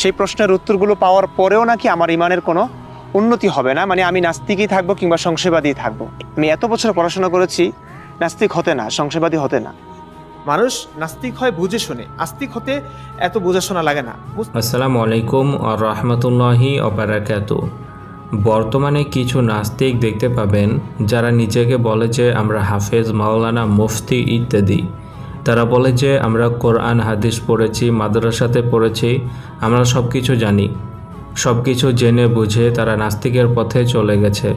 সেই প্রশ্নের উত্তরগুলো পাওয়ার পরেও নাকি আমার ইমানের কোনো উন্নতি হবে না। মানে আমি নাস্তিকই থাকব কিংবা সংশয়বাদী থাকব। আমি এত বছর পড়াশোনা করেছি নাস্তিক হতে না সংশয়বাদী হতে না। মানুষ নাস্তিক হয় বুঝে শুনে আস্তিক হতে এত বোঝা শোনা লাগে না। আসসালামু আলাইকুম আর রহমতুল্লাহি অবরাকাত বর্তমানে কিছু নাস্তিক দেখতে পাবেন যারা নিজেকে বলে যে আমরা হাফেজ মাওলানা মুফতি ইত্যাদি। তারা বলে যে, আমরা কোরআন, হাদিস পড়েছি, মাদ্রাসাতে পড়েছি, আমরা সব কিছু জানি। সব কিছু জেনে বুঝে তারা নাস্তিকের পথে চলে গেছে।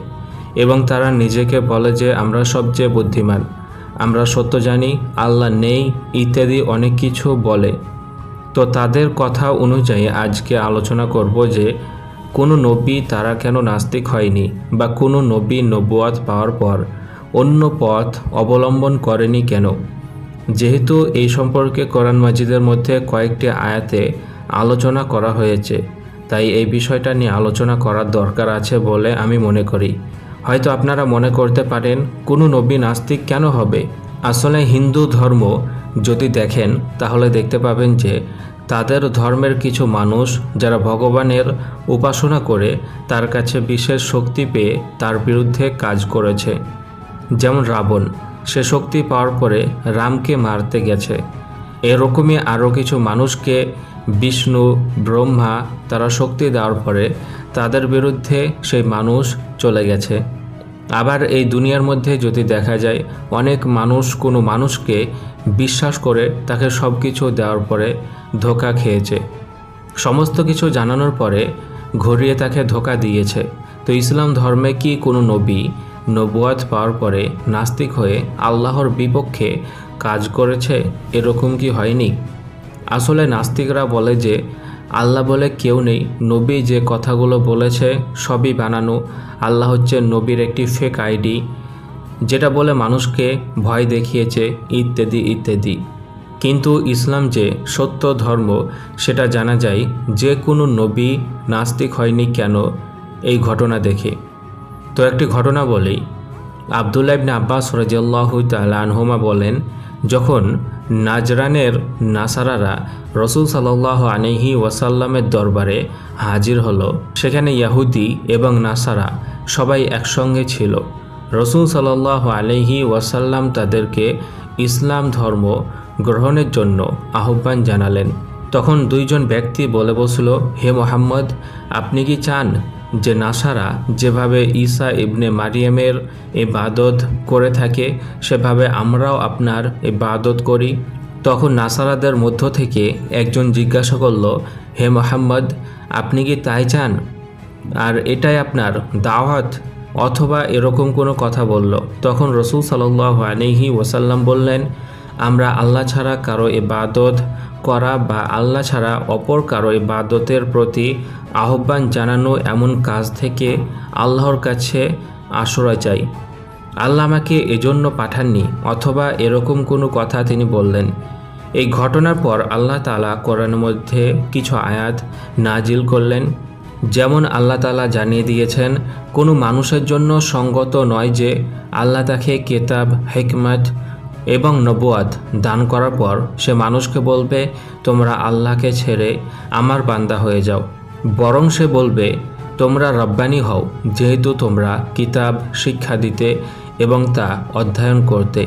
এবং তারা নিজেকে বলে যে, আমরা সবচেয়ে বুদ্ধিমান। আমরা সত্য জানি, আল্লাহ নেই, ইত্যাদি অনেক কিছু বলে। তো তাদের কথা অনুযায়ী আজকে আলোচনা করব যে, কোনো নবী তারা কেন নাস্তিক হয়নি বা কোনো নবী নবুয়াত পাওয়ার পর অন্য পথ অবলম্বন করেনি কেন? যেহেতু এই সম্পর্কে কোরআন মাজিদের মধ্যে কয়েকটি আয়াতে আলোচনা করা হয়েছে, তাই এই বিষয়টা নিয়ে আলোচনা করার দরকার আছে বলে আমি মনে করি। হয়তো আপনারা মনে করতে পারেন, কোনো নবী নাস্তিক কেন হবে? আসলে হিন্দু ধর্ম যদি দেখেন, তাহলে দেখতে পাবেন যে তাদের ধর্মের কিছু মানুষ যারা ভগবানের উপাসনা করে, তার কাছে বিশেষ শক্তি পেয়ে তার বিরুদ্ধে কাজ করেছে। যেমন রাবণ সে শক্তি পাওয়ার পরে রামকে মারতে গেছে। এরকমই আরও কিছু মানুষকে বিষ্ণু, ব্রহ্মা তারা শক্তি দেওয়ার পরে তাদের বিরুদ্ধে সেই মানুষ চলে গেছে। আবার এই দুনিয়ার মধ্যে যদি দেখা যায়, অনেক মানুষ কোনো মানুষকে বিশ্বাস করে তাকে সব কিছু দেওয়ার পরে ধোকা খেয়েছে। সমস্ত কিছু জানানোর পরে ঘুরিয়ে তাকে ধোকা দিয়েছে। তো ইসলাম ধর্মে কি কোনো নবী নবুয়াত পাওয়ার পরে নাস্তিক হয়ে আল্লাহর বিপক্ষে কাজ করেছে, এরকম কি হয়নি? আসলে নাস্তিকরা বলে যে, আল্লাহ বলে কেউ নেই। নবী যে কথাগুলো বলেছে সবই বানানো। আল্লাহ হচ্ছে নবীর একটি ফেক আইডি, যেটা বলে মানুষকে ভয় দেখিয়েছে, ইত্যাদি ইত্যাদি। কিন্তু ইসলাম যে সত্য ধর্ম, সেটা জানা যায় যে কোনো নবী নাস্তিক হয়নি কেন, এই ঘটনা দেখে। তো একটি ঘটনা বলেই আবদুল্লাহ ইবনে আব্বাস রাজিয়াল্লাহু আনহুমা বলেন, যখন নাজরানের নাসারারা রসুল সাল্লাহ আনহি ওয়াসাল্লামের দরবারে হাজির হলো, সেখানে ইয়াহুদি এবং নাসারা সবাই একসঙ্গে ছিল। রসুল সাল্লাহ আলহি ওয়াসাল্লাম তাদেরকে ইসলাম ধর্ম গ্রহণের জন্য আহ্বান জানালেন। তখন দুইজন ব্যক্তি বলে বসল, হে মোহাম্মদ, আপনি কি চান যে নাসারা যেভাবে ঈসা ইবনে মারিয়ামের ইবাদত করে থাকে, সেভাবে আমরাও আপনার ইবাদত করি। তখন নাসারাদের মধ্য থেকে একজন জিজ্ঞাসা করল, হে মোহাম্মদ, আপনি কি তাই চান? আর এটাই আপনার দাওয়াত? অথবা এরকম কোনো কথা বলল। তখন রসুল সাল্লাহ আলহি ওসাল্লাম বললেন আমরা আল্লাহ ছাড়া কারও ইবাদত করা বা আল্লাহ ছাড়া অপর কারও ইবাদতের প্রতি আহ্বান জানানো এমন কাজ থেকে আল্লাহর কাছে আশ্রয় চাই। আল্লাহ আমাকে এজন্য পাঠাননি, অথবা এরকম কোনো কথা তিনি বললেন। এই ঘটনার পর আল্লাহ তালা কোরআনের মধ্যে কিছু আয়াত নাজিল করলেন। যেমন আল্লাহ তালা জানিয়ে দিয়েছেন, কোনো মানুষের জন্য সঙ্গত নয় যে আল্লাহ তাকে কেতাব, হেকমত এবং নবুয়াদ দান করার পর সে মানুষকে বলবে, তোমরা আল্লাহকে ছেড়ে আমার বান্দা হয়ে যাও। বরং সে বলবে, তোমরা রব্বানি হও, যেহেতু তোমরা কিতাব, শিক্ষা দিতে এবং তা অধ্যয়ন করতে।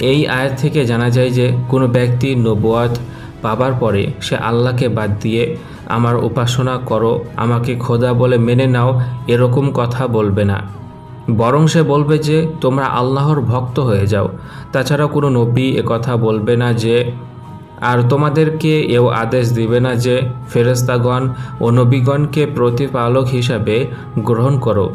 এই আয়াত থেকে জানা যায় যে কোনো ব্যক্তি নবুয়াত পাবার পরে সে আল্লাহকে বাদ দিয়ে, আমার উপাসনা করো, আমাকে খোদা বলে মেনে নাও, এরকম কথা বলবে না। বরং সে বলবে যে, তোমরা আল্লাহর ভক্ত হয়ে যাও। তাছাড়া কোনো নবী কথা বলবে না যে, আর তোমাদেরকে এও আদেশ দিবে না যে ফেরেস্তাগণ ও নবীগণকে প্রতিপালক হিসাবে গ্রহণ করো।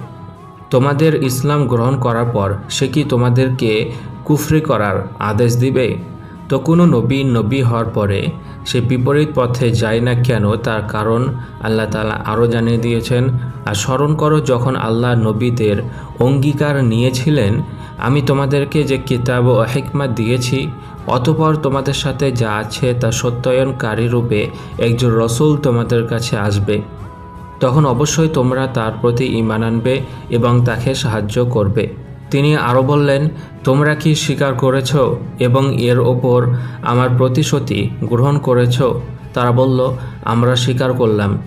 তোমাদের ইসলাম গ্রহণ করার পর সে কি তোমাদেরকে কুফরি করার আদেশ দিবে? তো কোনো নবী নবী হওয়ার পরে সে বিপরীত পথে যায় না কেন তার কারণ আল্লাহ তালা আরও জানিয়ে দিয়েছেন, আর স্মরণ করো, যখন আল্লাহ নবীদের অঙ্গীকার নিয়েছিলেন, আমি তোমাদেরকে যে কিতাব ও হেকমা দিয়েছি, অতপর তোমাদের সাথে যা আছে তা সত্যায়নকারী রূপে একজন রসুল তোমাদের কাছে আসবে। তখন অবশ্যই তোমরা তার প্রতি ঈমান আনবে এবং তাকে সাহায্য করবে। তিনি আরও বললেন, তোমরা কি স্বীকার করেছ এবং এর ওপর আমার প্রতিশ্রুতি গ্রহণ করেছ? তারা বলল, আমরা স্বীকার করলাম।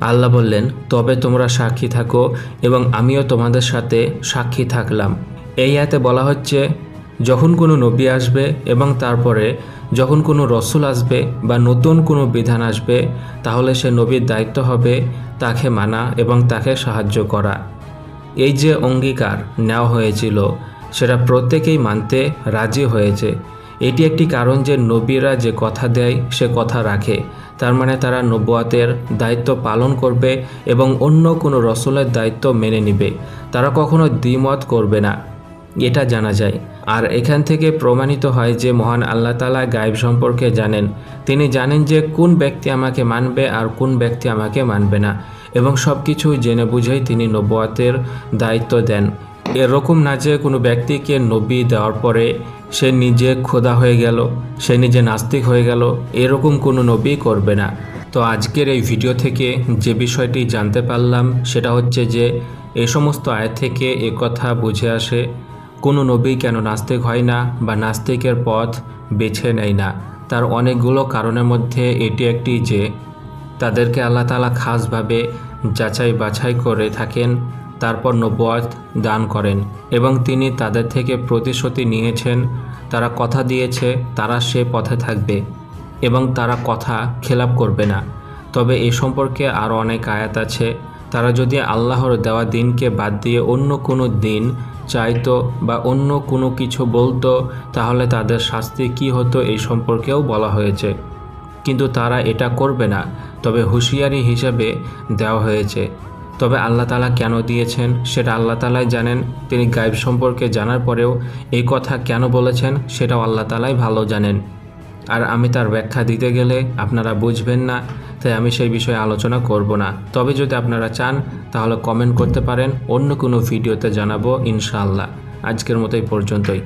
আল্লাহ বললেন, তবে তোমরা সাক্ষী থাকো এবং আমিও তোমাদের সাথে সাক্ষী থাকলাম। এই আয়াতে বলা হচ্ছে, যখন কোনো নবী আসবে এবং তারপরে যখন কোনো রসুল আসবে বা নতুন কোনো বিধান আসবে, তাহলে সে নবীর দায়িত্ব হবে তাকে মানা এবং তাকে সাহায্য করা। এই যে অঙ্গীকার নেওয়া হয়েছিল, সেটা প্রত্যেকেই মানতে রাজি হয়েছে। এটি একটি কারণ যে নবীরা যে কথা দেয়, সে কথা রাখে। তার মানে তারা নবুয়াতের দায়িত্ব পালন করবে এবং অন্য কোনো রসুলের দায়িত্ব মেনে নিবে। তারা কখনো দ্বিমত করবে না। এটা জানা যায়। আর এখান থেকে প্রমাণিত হয় যে মহান আল্লাহ তালা গায়েব সম্পর্কে জানেন। তিনি জানেন যে কোন ব্যক্তি আমাকে মানবে আর কোন ব্যক্তি আমাকে মানবে না। এবং সব কিছু জেনে বুঝেই তিনি নবুয়াতের দায়িত্ব দেন। এরকম না যে কোনো ব্যক্তিকে নবী দেওয়ার পরে সে নিজে খোদা হয়ে গেল, সে নিজে নাস্তিক হয়ে গেল, এরকম কোনো নবী করবে না। তো আজকের এই ভিডিও থেকে যে বিষয়টি জানতে পারলাম, সেটা হচ্ছে যে এ সমস্ত আয় থেকে এ কথা বুঝে আসে, কোনো নবী কেন নাস্তিক হয় না বা নাস্তিকের পথ বেছে নেয় না। তার অনেকগুলো কারণের মধ্যে এটি একটি যে তাদেরকে আল্লাহ তালা খাসভাবে যাচাই বাছাই করে থাকেন, তারপর নবুয়াত দান করেন এবং তিনি তাদের থেকে প্রতিশ্রুতি নিয়েছেন, তারা কথা দিয়েছে, তারা সে পথে থাকবে এবং তারা কথা খেলাপ করবে না। তবে এ সম্পর্কে আরও অনেক আয়াত আছে। তারা যদি আল্লাহর দেওয়া দিনকে বাদ দিয়ে অন্য কোনো দিন চাইতো বা অন্য কোনো কিছু বলতো, তাহলে তাদের শাস্তি কী হতো এই সম্পর্কেও বলা হয়েছে। কিন্তু তারা এটা করবে না। তবে হুঁশিয়ারি হিসেবে দেওয়া হয়েছে। তবে আল্লাহ তালা কেন দিয়েছেন সেটা আল্লাহ তালাই জানেন। তিনি গাইব সম্পর্কে জানার পরেও এই কথা কেন বলেছেন সেটাও আল্লাহ তালাই ভালো জানেন। আর আমি তার ব্যাখ্যা দিতে গেলে আপনারা বুঝবেন না, তাই আমি সেই বিষয়ে আলোচনা করব না। তবে যদি আপনারা চান, তাহলে কমেন্ট করতে পারেন। অন্য কোনো ভিডিওতে জানাব ইনশাআল্লাহ। আজকের মতো এই পর্যন্তই।